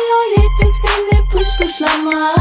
Hayal etti senle pış pışlama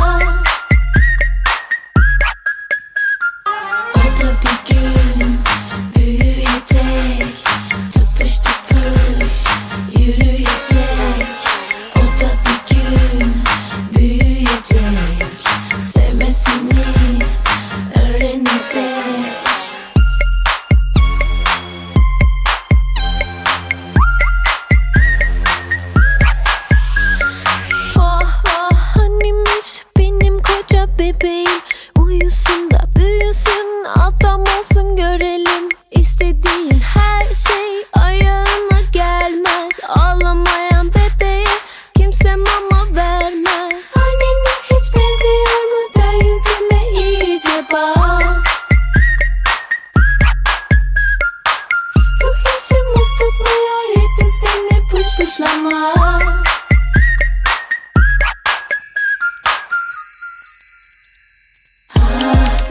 tutmuyor hep de pış pışlama.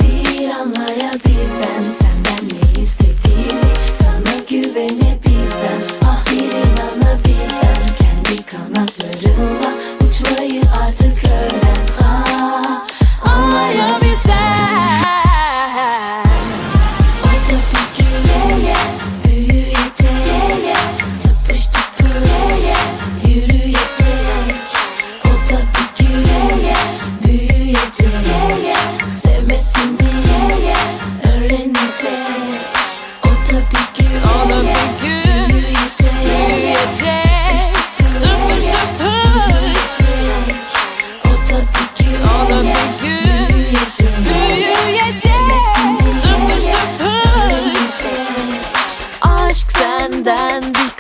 Bir anlayabilsen senden ne istediğimi Sana güvenebilsen ah bir inanabilsen Kendi kanatlarımla uçmayı artık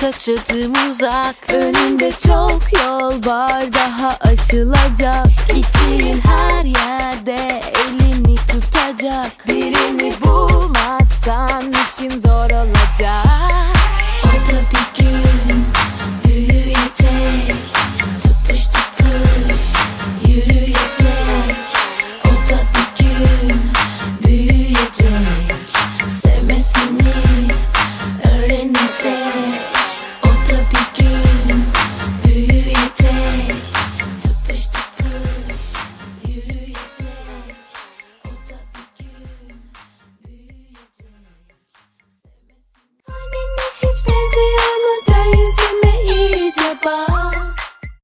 kaçırdığım uzak. Önünde çok yol var daha aşılacak. Gittiğin her